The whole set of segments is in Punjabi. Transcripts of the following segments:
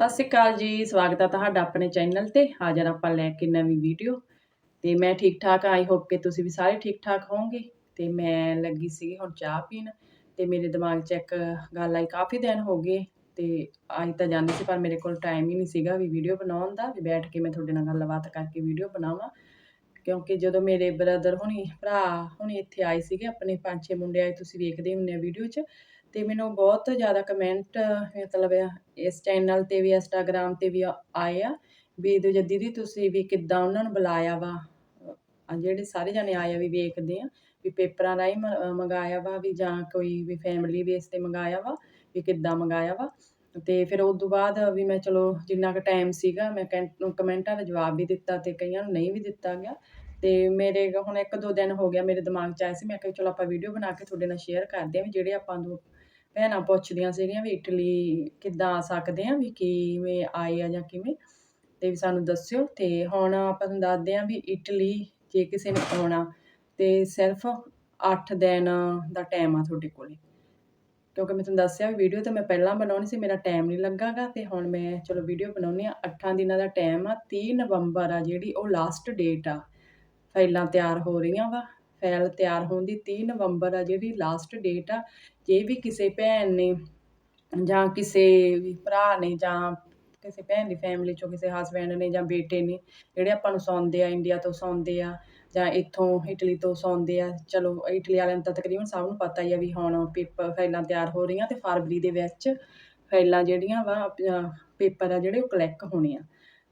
ਸਤਿ ਸ਼੍ਰੀ ਅਕਾਲ ਜੀ, ਸਵਾਗਤ ਹੈ ਤੁਹਾਡਾ ਆਪਣੇ ਚੈਨਲ ਤੇ। ਹਾਜ਼ਰ ਆਪਾਂ ਲੈ ਕੇ ਨਵੀਂ ਵੀਡੀਓ ਤੇ ਮੈਂ ਠੀਕ ਠਾਕ ਆਈ ਹੋਪ ਕਿ ਤੁਸੀਂ ਵੀ ਸਾਰੇ ਠੀਕ ਠਾਕ ਹੋਵੋਗੇ। ਤੇ ਮੈਂ ਲੱਗੀ ਸੀ ਹੁਣ ਚਾਹ ਪੀਣ ਤੇ ਮੇਰੇ ਦਿਮਾਗ 'ਚ ਇੱਕ ਗੱਲ ਆਈ, ਕਾਫੀ ਦਿਨ ਹੋ ਗਏ ਤੇ ਆਈ ਤਾਂ ਜਾਂਦੀ ਸੀ, ਪਰ ਮੇਰੇ ਕੋਲ ਟਾਈਮ ਹੀ ਨਹੀਂ ਸੀਗਾ ਵੀ ਵੀਡੀਓ ਬਣਾਉਣ ਦਾ। ਵੀ ਬੈਠ ਕੇ ਮੈਂ ਤੁਹਾਡੇ ਨਾਲ ਗੱਲਬਾਤ ਕਰਕੇ ਵੀਡੀਓ ਬਣਾਵਾਂ। ਕਿਉਂਕਿ ਜਦੋਂ ਮੇਰੇ ਬ੍ਰਦਰ ਹੁਣੀ, ਭਰਾ ਹੁਣੀ ਇੱਥੇ ਆਏ ਸੀਗੇ, ਆਪਣੇ ਪੰਜ ਛੇ ਮੁੰਡੇ ਆਏ, ਤੁਸੀਂ ਵੇਖਦੇ ਹੁੰਦੇ ਆ ਵੀਡੀਓ 'ਚ। ਤੇ ਮੈਨੂੰ ਬਹੁਤ ਜ਼ਿਆਦਾ ਕਮੈਂਟ ਮਤਲਬ ਇਸ ਚੈਨਲ ਤੇ ਵੀ ਇੰਸਟਾਗ੍ਰam ਤੇ ਵੀ ਆਏ ਆ ਵੀ ਦੂਜਾ ਦੀਦੀ ਤੁਸੀਂ ਵੀ ਕਿੱਦਾਂ ਉਹਨਾਂ ਨੂੰ ਬੁਲਾਇਆ ਵਾ? ਅਹ ਜਿਹੜੇ ਸਾਰੇ ਜਣੇ ਆਏ ਆ ਵੀ ਵੇਖਦੇ ਆ ਵੀ ਪੇਪਰਾਂ ਰਾਹੀਂ ਮ- ਮੰਗਾਇਆ ਵਾ ਵੀ ਜਾਂ ਕੋਈ ਵੀ ਫੈਮਿਲੀ ਬੇਸ ਤੇ ਮੰਗਾਇਆ ਵਾ ਵੀ ਕਿੱਦਾਂ ਮੰਗਾਇਆ ਵਾ। ਤੇ ਫਿਰ ਉਸ ਤੋਂ ਬਾਅਦ ਵੀ ਮੈਂ ਚਲੋ ਜਿੰਨਾ ਕੁ ਟਾਈਮ ਸੀਗਾ ਮੈਂ ਕਮੈਂਟਾਂ ਦਾ ਜਵਾਬ ਵੀ ਦਿੱਤਾ ਤੇ ਕਈਆਂ ਨੂੰ ਨਹੀਂ ਵੀ ਦਿੱਤਾ ਗਿਆ। ਤੇ ਮੇਰੇ ਹੁਣ ਇੱਕ ਦੋ ਦਿਨ ਹੋ ਗਿਆ ਮੇਰੇ ਦਿਮਾਗ 'ਚ ਆਇਆ ਸੀ, ਮੈਂ ਕਿਹਾ ਚਲੋ ਆਪਾਂ ਵੀਡੀਓ ਬਣਾ ਕੇ ਤੁਹਾਡੇ ਨਾਲ ਸ਼ੇਅਰ ਕਰਦੇ ਹਾਂ ਵੀ ਜਿਹੜੇ ਆਪਾਂ ਨੂੰ ਭੈਣਾਂ ਪੁੱਛਦੀਆਂ ਸੀਗੀਆਂ ਵੀ ਇਟਲੀ ਕਿੱਦਾਂ ਆ ਸਕਦੇ ਆ, ਵੀ ਕਿਵੇਂ ਆਏ ਆ ਜਾਂ ਕਿਵੇਂ, ਤੇ ਵੀ ਸਾਨੂੰ ਦੱਸਿਓ। ਤੇ ਹੁਣ ਆਪਾਂ ਤੁਹਾਨੂੰ ਦੱਸਦੇ ਆ ਵੀ ਇਟਲੀ ਜੇ ਕਿਸੇ ਨੇ ਆਉਣਾ, ਤੇ ਸਿਰਫ 8 ਦਿਨ ਦਾ ਟਾਈਮ ਆ ਤੁਹਾਡੇ ਕੋਲੇ। ਕਿਉਂਕਿ ਮੈਂ ਤੁਹਾਨੂੰ ਦੱਸਿਆ ਵੀ ਵੀਡੀਓ ਤਾਂ ਮੈਂ ਪਹਿਲਾਂ ਬਣਾਉਣੀ ਸੀ, ਮੇਰਾ ਟਾਈਮ ਨਹੀਂ ਲੱਗਾਗਾ, ਤੇ ਹੁਣ ਮੈਂ ਚਲੋ ਵੀਡੀਓ ਬਣਾਉਣੀ ਆ। 8 ਦਿਨਾਂ ਦਾ ਟਾਈਮ ਆ 30 ਨਵੰਬਰ ਆ ਜਿਹੜੀ ਉਹ ਲਾਸਟ ਡੇਟ ਆ। ਫਾਈਲਾਂ ਤਿਆਰ ਹੋ ਰਹੀਆਂ ਵਾ ਫਾਈਲ ਤਿਆਰ ਹੋਣ ਦੀ 30 ਨਵੰਬਰ ਆ, ਜਿਹੜੀ ਲਾਸਟ ਡੇਟ ਆ, ਜੇ ਵੀ ਕਿਸੇ ਭੈਣ ਨੇ ਜਾਂ ਕਿਸੇ ਵੀ ਭਰਾ ਨੇ ਜਾਂ ਕਿਸੇ ਭੈਣ ਦੀ ਫੈਮਿਲੀ ਚੋਂ ਕਿਸੇ ਹਸਬੈਂਡ ਨੇ ਜਾਂ ਬੇਟੇ ਨੇ, ਜਿਹੜੇ ਆਪਾਂ ਨੂੰ ਸੌਂਦੇ ਆ ਇੰਡੀਆ ਤੋਂ ਸੌਂਦੇ ਆ ਜਾਂ ਇੱਥੋਂ ਇਟਲੀ ਤੋਂ ਸੌਂਦੇ ਆ, ਚਲੋ ਇਟਲੀ ਵਾਲਿਆਂ ਨੂੰ ਤਾਂ ਤਕਰੀਬਨ ਸਭ ਨੂੰ ਪਤਾ ਹੀ ਆ ਵੀ ਹੁਣ ਪੇਪਰ ਫਾਈਲਾਂ ਤਿਆਰ ਹੋ ਰਹੀਆਂ ਤੇ ਫਰਵਰੀ ਦੇ ਵਿੱਚ ਫਾਈਲਾਂ ਜਿਹੜੀਆਂ ਵਾ ਪੇਪਰ ਆ ਜਿਹੜੇ ਉਹ ਕਲੈਕ ਹੋਣੇ ਆ।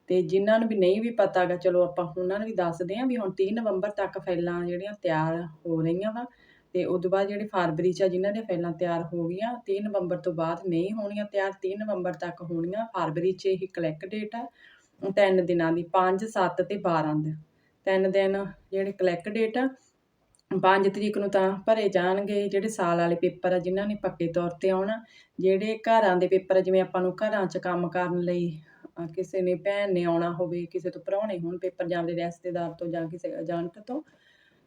ਤੇ ਜਿਨ੍ਹਾਂ ਨੂੰ ਵੀ ਨਹੀਂ ਵੀ ਪਤਾ ਗਾ ਚਲੋ ਆਪਾਂ ਉਹਨਾਂ ਨੂੰ ਵੀ ਦੱਸਦੇ ਆ ਵੀ ਹੁਣ 30 ਨਵੰਬਰ ਤੱਕ ਫਾਈਲਾਂ ਜਿਹੜੀਆਂ ਤਿਆਰ ਹੋ ਰਹੀਆਂ ਵਾ ਤੇ ਉਸ ਤੋਂ ਬਾਅਦ ਜਿਹੜੇ ਫਰਵਰੀ 'ਚ ਆ ਜਿਨ੍ਹਾਂ ਦੀਆਂ ਫਾਈਲਾਂ ਤਿਆਰ ਹੋ ਗਈਆਂ 30 ਨਵੰਬਰ ਤੋਂ ਬਾਅਦ ਨਹੀਂ ਹੋਣੀਆਂ ਤਿਆਰ 30 ਨਵੰਬਰ ਤੱਕ ਹੋਣੀਆਂ ਫਰਵਰੀ 'ਚ ਇਹ ਕਲੈਕ ਡੇਟ ਆ ਤਿੰਨ ਦਿਨਾਂ ਦੀ 5 7 ਤੇ 12 ਦੇ ਤਿੰਨ ਦਿਨ ਜਿਹੜੇ ਕਲੈਕ ਡੇਟ ਆ 5 ਤਰੀਕ ਨੂੰ ਤਾਂ ਭਰੇ ਜਾਣਗੇ ਜਿਹੜੇ ਸਾਲ ਵਾਲੇ ਪੇਪਰ ਆ ਜਿਨ੍ਹਾਂ ਨੇ ਪੱਕੇ ਤੌਰ ਤੇ ਆਉਣਾ ਜਿਹੜੇ ਘਰਾਂ ਦੇ ਪੇਪਰ ਆ, ਜਿਵੇਂ ਆਪਾਂ ਨੂੰ ਘਰਾਂ 'ਚ ਕੰਮ ਕਰਨ ਲਈ ਕਿਸੇ ਨੇ ਭੈਣ ਨੇ ਆਉਣਾ ਹੋਵੇ, ਕਿਸੇ ਤੋਂ ਪਰਾਉਣੇ ਹੋਣ ਪੇਪਰ ਜਾਂ ਆਪਣੇ ਰਿਸ਼ਤੇਦਾਰ ਤੋਂ ਜਾਂ ਕਿਸੇ ਏਜੰਟ ਤੋਂ,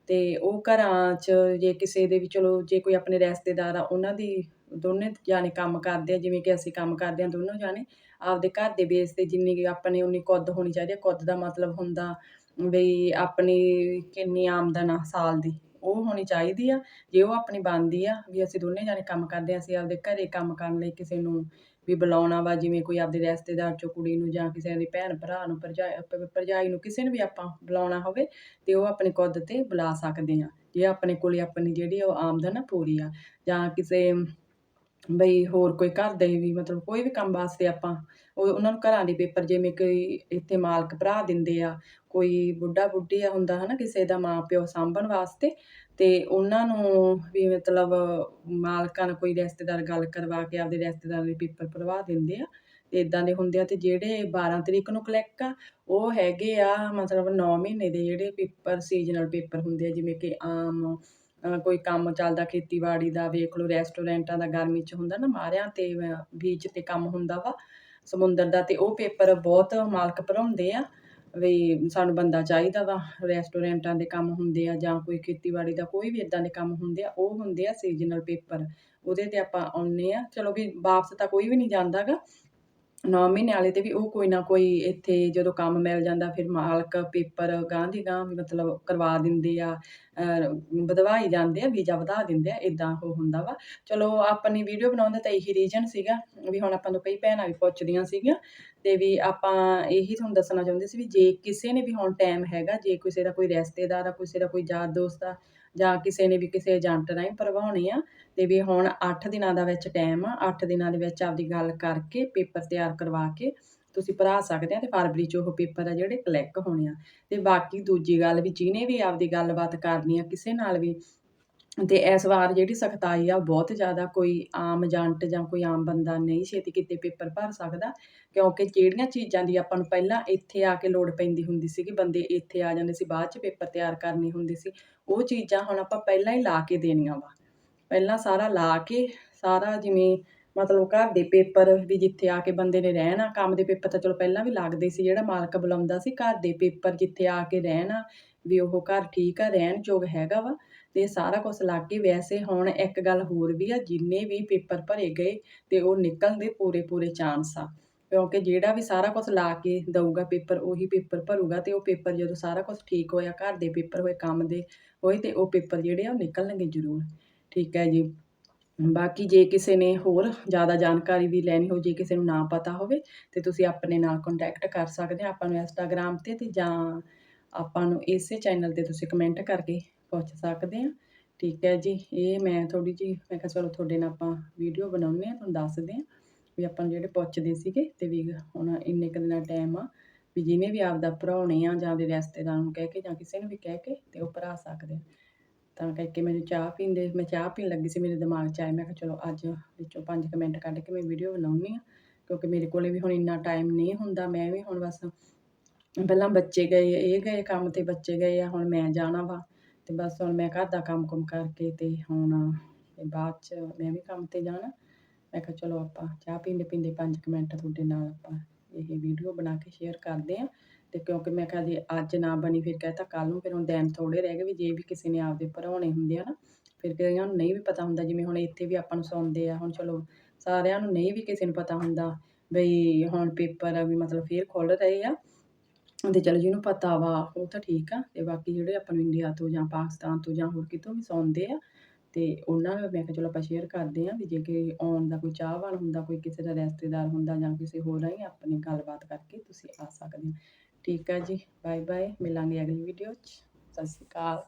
ਤੇ ਉਹ ਘਰਾਂ 'ਚ ਜੇ ਕਿਸੇ ਦੇ ਵੀ ਚਲੋ, ਜੇ ਕੋਈ ਆਪਣੇ ਰਿਸ਼ਤੇਦਾਰ ਆ, ਉਹਨਾਂ ਦੀ ਦੋਨੇ ਜਾਣੇ ਕੰਮ ਕਰਦੇ ਆ, ਜਿਵੇਂ ਕਿ ਅਸੀਂ ਕੰਮ ਕਰਦੇ ਆ ਦੋਨੋਂ ਜਾਣੇ, ਆਪਦੇ ਘਰ ਦੇ ਬੇਸ ਤੇ ਜਿੰਨੀ ਕੁ ਆਪਣੇ ਉਨੀ ਕੁੱਦ ਹੋਣੀ ਚਾਹੀਦੀ ਹੈ ਕੁੱਦ ਦਾ ਮਤਲਬ ਹੁੰਦਾ ਵੀ ਆਪਣੀ ਕਿੰਨੀ ਆਮਦਨ ਆ ਸਾਲ ਦੀ। ਉਹ ਹੋਣੀ ਚਾਹੀਦੀ ਆ, ਜੇ ਉਹ ਆਪਣੀ ਬਣਦੀ ਆ ਵੀ ਅਸੀਂ ਦੋਨੇ ਜਾਣੇ ਕੰਮ ਕਰਦੇ ਆ, ਅਸੀਂ ਆਪਦੇ ਘਰੇ ਕੰਮ ਕਰਨ ਲਈ ਕਿਸੇ ਨੂੰ ਵੀ ਬੁਲਾਉਣਾ ਵਾ, ਜਿਵੇਂ ਕੋਈ ਆਪਦੇ ਰਿਸ਼ਤੇਦਾਰ ਚੋਂ ਕੁੜੀ ਨੂੰ ਜਾਂ ਕਿਸੇ ਦੀ ਭੈਣ ਭਰਾ ਨੂੰ ਭਰਜਾਈ ਭਰਜਾਈ ਨੂੰ ਕਿਸੇ ਨੂੰ ਵੀ ਆਪਾਂ ਬੁਲਾਉਣਾ ਹੋਵੇ, ਤੇ ਉਹ ਆਪਣੇ ਕੁੱਦ ਤੇ ਬੁਲਾ ਸਕਦੇ ਆ। ਜੇ ਆਪਣੇ ਕੋਲੇ ਆਪਣੀ ਜਿਹੜੀ ਉਹ ਆਮਦਨ ਆ ਪੂਰੀ ਆ, ਜਾਂ ਕਿਸੇ ਬਈ ਹੋਰ ਕੋਈ ਘਰ ਦੇ ਵੀ ਮਤਲਬ ਕੋਈ ਵੀ ਕੰਮ ਵਾਸਤੇ ਆਪਾਂ, ਉਹ ਉਹਨਾਂ ਨੂੰ ਘਰਾਂ ਦੇ ਪੇਪਰ ਜਿਵੇਂ ਕੋਈ ਇੱਥੇ ਮਾਲਕ ਭਰਾ ਦਿੰਦੇ ਆ, ਕੋਈ ਬੁੱਢਾ ਬੁੱਢੀ ਆ ਹੁੰਦਾ ਹਨਾ ਕਿਸੇ ਦਾ ਮਾਂ ਪਿਓ ਸਾਂਭਣ ਵਾਸਤੇ, ਤੇ ਉਹਨਾਂ ਨੂੰ ਵੀ ਮਤਲਬ ਮਾਲਕਾਂ ਨਾਲ ਕੋਈ ਰਿਸ਼ਤੇਦਾਰ ਗੱਲ ਕਰਵਾ ਕੇ ਆਪਦੇ ਰਿਸ਼ਤੇਦਾਰ ਦੇ ਪੇਪਰ ਭਰਵਾ ਦਿੰਦੇ ਆ, ਤੇ ਇਦਾਂ ਦੇ ਹੁੰਦੇ ਆ ਤੇ ਜਿਹੜੇ 12 ਤਰੀਕ ਨੂੰ ਕਲੈਕ ਆ, ਉਹ ਹੈਗੇ ਆ ਮਤਲਬ 9 ਮਹੀਨੇ ਦੇ ਜਿਹੜੇ ਪੇਪਰ ਸੀਜ਼ਨਲ ਪੇਪਰ ਹੁੰਦੇ ਆ ਜਿਵੇਂ ਕਿ ਆਮ ਕੋਈ ਕੰਮ ਚੱਲਦਾ, ਖੇਤੀਬਾੜੀ ਦਾ, ਵੇਖ ਲਓ ਰੈਸਟੋਰੈਂਟਾਂ ਦਾ, ਗਰਮੀ 'ਚ ਹੁੰਦਾ ਨਾ ਮਾਰਿਆਂ ਤੇ ਬੀਚ ਤੇ ਕੰਮ ਹੁੰਦਾ ਵਾ, ਸਮੁੰਦਰ ਦਾ ਤੇ ਉਹ ਪੇਪਰ ਬਹੁਤ ਮਾਲਕ ਭਰਾਉਂਦੇ ਆ, ਵੀ ਸਾਨੂੰ ਬੰਦਾ ਚਾਹੀਦਾ ਵਾ ਰੈਸਟੋਰੈਂਟਾਂ ਦੇ ਕੰਮ ਹੁੰਦੇ ਆ ਜਾਂ ਕੋਈ ਖੇਤੀਬਾੜੀ ਦਾ, ਕੋਈ ਵੀ ਇਦਾਂ ਦੇ ਕੰਮ ਹੁੰਦੇ ਆ, ਉਹ ਹੁੰਦੇ ਆ ਸੀਜ਼ਨਲ ਪੇਪਰ, ਉਹਦੇ ਤੇ ਆਪਾਂ ਆਉਂਦੇ ਆ, ਚਲੋ ਵੀ ਵਾਪਸ ਤਾਂ ਕੋਈ ਵੀ ਨਹੀਂ ਜਾਂਦਾਗਾ ਨੌ ਮਹੀਨੇ ਵਾਲੇ ਤੇ ਵੀ ਉਹ ਕੋਈ ਨਾ ਕੋਈ ਇੱਥੇ ਜਦੋਂ ਕੰਮ ਮਿਲ ਜਾਂਦਾ, ਫਿਰ ਮਾਲਕ ਪੇਪਰ ਗਾਂਹ ਦੀ ਗਾਂਹ ਵੀ ਮਤਲਬ ਕਰਵਾ ਦਿੰਦੇ ਆ, ਅਹ, ਵਧਵਾਈ ਜਾਂਦੇ ਆ, ਵੀਜ਼ਾ ਵਧਾ ਦਿੰਦੇ ਆ ਇਦਾਂ ਉਹ ਹੁੰਦਾ ਵਾ। ਚਲੋ ਆਪਣੀ ਵੀਡੀਓ ਬਣਾਉਣ ਦਾ ਤਾਂ ਇਹੀ ਰੀਜਨ ਸੀਗਾ, ਵੀ ਹੁਣ ਆਪਾਂ ਨੂੰ ਕਈ ਭੈਣਾਂ ਵੀ ਪੁੱਛਦੀਆਂ ਸੀਗੀਆਂ, ਤੇ ਵੀ ਆਪਾਂ ਇਹੀ ਤੁਹਾਨੂੰ ਦੱਸਣਾ ਚਾਹੁੰਦੇ ਸੀ ਵੀ ਜੇ ਕਿਸੇ ਨੇ ਵੀ ਹੁਣ ਟਾਈਮ ਹੈਗਾ, ਜੇ ਕਿਸੇ ਦਾ ਕੋਈ ਰਿਸ਼ਤੇਦਾਰ ਆ, ਕਿਸੇ ਦਾ ਕੋਈ ਯਾਰ ਦੋਸਤ ਆ ਜਾਂ ਕਿਸੇ ਨੇ ਵੀ ਕਿਸੇ ਏਜੰਟ ਰਾਹੀਂ ਭਰਵਾਉਣੇ ਆ, ਤੇ ਵੀ ਹੁਣ 8 ਦਿਨਾਂ ਦਾ ਵਿੱਚ ਟਾਈਮ ਆ 8 ਦਿਨਾਂ ਦੇ ਵਿੱਚ ਆਪਦੀ ਗੱਲ ਕਰਕੇ ਪੇਪਰ ਤਿਆਰ ਕਰਵਾ ਕੇ ਤੁਸੀਂ ਭਰਾ ਸਕਦੇ ਆ ਤੇ ਫਰਵਰੀ 'ਚ ਉਹ ਪੇਪਰ ਆ ਜਿਹੜੇ ਕਲੈਕ ਹੋਣੇ ਆ। ਤੇ ਬਾਕੀ ਦੂਜੀ ਗੱਲ ਵੀ ਜਿਹਨੇ ਵੀ ਆਪਦੀ ਗੱਲਬਾਤ ਕਰਨੀ ਆ, ਕਿਸੇ ਨਾਲ ਵੀ ਅਤੇ ਇਸ ਵਾਰ ਜਿਹੜੀ ਸਖਤਾਈ ਆ ਉਹ ਬਹੁਤ ਜ਼ਿਆਦਾ ਕੋਈ ਆਮ ਏਜੰਟ ਜਾਂ ਕੋਈ ਆਮ ਬੰਦਾ ਨਹੀਂ ਛੇਤੀ ਕਿਤੇ ਪੇਪਰ ਭਰ ਸਕਦਾ, ਕਿਉਂਕਿ ਜਿਹੜੀਆਂ ਚੀਜ਼ਾਂ ਦੀ ਆਪਾਂ ਨੂੰ ਪਹਿਲਾਂ ਇੱਥੇ ਆ ਕੇ ਲੋੜ ਪੈਂਦੀ ਹੁੰਦੀ ਸੀਗੀ ਬੰਦੇ ਇੱਥੇ ਆ ਜਾਂਦੇ ਸੀ, ਬਾਅਦ 'ਚ ਪੇਪਰ ਤਿਆਰ ਕਰਨੇ ਹੁੰਦੇ ਸੀ, ਉਹ ਚੀਜ਼ਾਂ ਹੁਣ ਆਪਾਂ ਪਹਿਲਾਂ ਹੀ ਲਾ ਕੇ ਦੇਣੀਆਂ ਵਾ। ਪਹਿਲਾਂ ਸਾਰਾ ਲਾ ਕੇ, ਸਾਰਾ ਜਿਵੇਂ ਮਤਲਬ ਘਰ ਦੇ ਪੇਪਰ ਵੀ ਜਿੱਥੇ ਆ ਕੇ ਬੰਦੇ ਨੇ ਰਹਿਣਾ ਕੰਮ ਦੇ ਪੇਪਰ ਤਾਂ ਚਲੋ ਪਹਿਲਾਂ ਵੀ ਲੱਗਦੇ ਸੀ, ਜਿਹੜਾ ਮਾਲਕ ਬੁਲਾਉਂਦਾ ਸੀ ਘਰ ਦੇ ਪੇਪਰ ਜਿੱਥੇ ਆ ਕੇ ਰਹਿਣਾ ਵੀ ਉਹ ਘਰ ਠੀਕ ਆ, ਰਹਿਣ ਯੋਗ ਹੈਗਾ ਵਾ। ਤੇ ਸਾਰਾ ਕੁਝ ਲੱਗ ਕੇ ਵੈਸੇ ਹੁਣ ਇੱਕ ਗੱਲ ਹੋਰ ਵੀ ਆ, ਜਿੰਨੇ ਵੀ ਪੇਪਰ ਭਰੇ ਗਏ ਤੇ ਉਹ ਨਿਕਲਣ ਦੇ ਪੂਰੇ ਪੂਰੇ ਚਾਂਸ ਆ। ਕਿਉਂਕਿ ਜਿਹੜਾ ਵੀ ਸਾਰਾ ਕੁਝ ਲਾ ਕੇ ਦਊਗਾ ਪੇਪਰ, ਉਹੀ ਪੇਪਰ ਭਰੂਗਾ ਤੇ ਉਹ ਪੇਪਰ ਜਦੋਂ ਸਾਰਾ ਕੁਝ ਠੀਕ ਹੋਇਆ, ਘਰ ਦੇ ਪੇਪਰ ਹੋਏ, ਕੰਮ ਦੇ ਹੋਏ ਤੇ ਉਹ ਪੇਪਰ ਜਿਹੜੇ ਆ ਉਹ ਨਿਕਲਣਗੇ ਜ਼ਰੂਰ। ਠੀਕ ਹੈ ਜੀ। ਬਾਕੀ ਜੇ ਕਿਸੇ ਨੇ ਹੋਰ ਜ਼ਿਆਦਾ ਜਾਣਕਾਰੀ ਵੀ ਲੈਣੀ ਹੋ ਜੇ ਕਿਸੇ ਨੂੰ ਨਾ ਪਤਾ ਹੋਵੇ ਤੇ ਤੁਸੀਂ ਆਪਣੇ ਨਾਲ ਕੰਟੈਕਟ ਕਰ ਸਕਦੇ ਆ ਆਪਾਂ ਨੂੰ ਇੰਸਟਾਗ੍ਰam ਤੇ ਤੇ ਜਾਂ ਆਪਾਂ ਨੂੰ ਇਸੇ ਚੈਨਲ ਤੇ ਤੁਸੀਂ ਕਮੈਂਟ ਕਰਕੇ ਪੁੱਛ ਸਕਦੇ ਆ ਠੀਕ ਹੈ ਜੀ, ਇਹ ਮੈਂ ਥੋੜੀ ਜੀ ਮੈਂ ਕਿਹਾ ਚਲੋ ਤੁਹਾਡੇ ਨਾਲ ਆਪਾਂ ਵੀਡੀਓ ਬਣਾਉਂਦੇ ਆ ਤੁਹਾਨੂੰ ਦੱਸਦੇ ਆ ਵੀ ਆਪਾਂ ਨੂੰ ਜਿਹੜੇ ਪੁੱਛਦੇ ਸੀਗੇ ਤੇ ਵੀ ਹੁਣ ਇੰਨੇ ਕੁ ਦਿਨਾਂ ਟਾਈਮ ਆ ਵੀ ਜਿਹਨੇ ਵੀ ਆਪਦਾ ਭਰਾਉਣੇ ਆ ਜਾਂ ਦੇ ਰਿਸ਼ਤੇਦਾਰ ਨੂੰ ਕਹਿ ਕੇ ਜਾਂ ਕਿਸੇ ਨੂੰ ਵੀ ਕਹਿ ਕੇ ਤੇ ਉਹ ਭਰਾ ਸਕਦੇ ਆ। ਤਾਂ ਕਰਕੇ ਮੈਨੂੰ ਚਾਹ ਪੀਂਦੇ, ਮੈਂ ਚਾਹ ਪੀਣ ਲੱਗੀ ਸੀ, ਮੇਰੇ ਦਿਮਾਗ 'ਚ ਆਇਆ, ਮੈਂ ਕਿਹਾ ਚਲੋ ਅੱਜ ਵਿੱਚੋਂ ਪੰਜ ਕੁ ਮਿੰਟ ਕੱਢ ਕੇ ਮੈਂ ਵੀਡੀਓ ਬਣਾਉਂਦੀ ਆ ਕਿਉਂਕਿ ਮੇਰੇ ਕੋਲੇ ਵੀ ਹੁਣ ਇੰਨਾ ਟਾਈਮ ਨਹੀਂ ਹੁੰਦਾ, ਮੈਂ ਵੀ ਹੁਣ ਬਸ ਪਹਿਲਾਂ ਬੱਚੇ ਗਏ, ਇਹ ਗਏ ਕੰਮ ਤੇ ਬੱਚੇ ਗਏ ਆ, ਹੁਣ ਮੈਂ ਜਾਣਾ ਵਾ। ਤੇ ਬਸ ਹੁਣ ਮੈਂ ਘਰ ਦਾ ਕੰਮ ਕੁਮ ਕਰਕੇ ਤੇ ਹੁਣ ਬਾਅਦ 'ਚ ਮੈਂ ਵੀ ਕੰਮ ਤੇ ਜਾਣਾ। ਮੈਂ ਕਿਹਾ ਚਲੋ ਆਪਾਂ ਚਾਹ ਪੀਂਦੇ ਪੀਂਦੇ ਪੰਜ ਕੁ ਮਿੰਟ ਤੁਹਾਡੇ ਨਾਲ ਆਪਾਂ ਇਹ ਵੀਡੀਓ ਬਣਾ ਕੇ ਸ਼ੇਅਰ ਕਰਦੇ ਆ ਤੇ ਕਿਉਂਕਿ ਮੈਂ ਕਿਹਾ ਜੇ ਅੱਜ ਨਾ ਬਣੀ ਫਿਰ ਕਹਤਾ ਕੱਲ ਨੂੰ, ਫਿਰ ਹੁਣ ਦਿਨ ਥੋੜੇ ਰਹਿ ਗਏ ਵੀ ਜੇ ਵੀ ਕਿਸੇ ਨੇ ਆਪਦੇ ਭਰਾਉਣੇ ਹੁੰਦੇ ਆ ਨਾ, ਫਿਰ ਕਈਆਂ ਨੂੰ ਨਹੀਂ ਵੀ ਪਤਾ ਹੁੰਦਾ ਜਿਵੇਂ ਹੁਣ ਇੱਥੇ ਵੀ ਆਪਾਂ ਨੂੰ ਸੌਂਦੇ ਆ, ਹੁਣ ਚਲੋ ਸਾਰਿਆਂ ਨੂੰ ਨਹੀਂ ਵੀ ਕਿਸੇ ਨੂੰ ਪਤਾ ਹੁੰਦਾ ਬਈ ਹੁਣ ਪੇਪਰ ਵੀ ਮਤਲਬ ਫੇਰ ਖੁੱਲ ਰਹੇ ਆ। ਤੇ ਚਲੋ ਜਿਹਨੂੰ ਪਤਾ ਵਾ, ਉਹ ਤਾਂ ਠੀਕ ਆ, ਤੇ ਬਾਕੀ ਜਿਹੜੇ ਆਪਾਂ ਨੂੰ ਇੰਡੀਆ ਤੋਂ ਜਾਂ ਪਾਕਿਸਤਾਨ ਤੋਂ ਜਾਂ ਹੋਰ ਕਿਤੋਂ ਵੀ ਸੌਂਦੇ ਆ, ਤੇ ਉਹਨਾਂ ਨੂੰ ਮੈਂ ਕਿਹਾ ਚਲੋ ਆਪਾਂ ਸ਼ੇਅਰ ਕਰਦੇ ਆ ਵੀ ਜੇ ਕਿ ਆਉਣ ਦਾ ਕੋਈ ਚਾਹਵਾਨ ਹੁੰਦਾ, ਕੋਈ ਕਿਸੇ ਦਾ ਰਿਸ਼ਤੇਦਾਰ ਹੁੰਦਾ ਜਾਂ ਕਿਸੇ ਹੋਰ ਰਾਹੀਂ ਆਪਣੀ ਗੱਲਬਾਤ ਕਰਕੇ ਤੁਸੀਂ ਆ ਸਕਦੇ ਹੋ। ਠੀਕ ਆ ਜੀ ਬਾਏ ਬਾਏ ਮਿਲਾਂਗੇ ਅਗਲੀ ਵੀਡੀਓ 'ਚ, ਸਤਿ ਸ਼੍ਰੀ ਅਕਾਲ।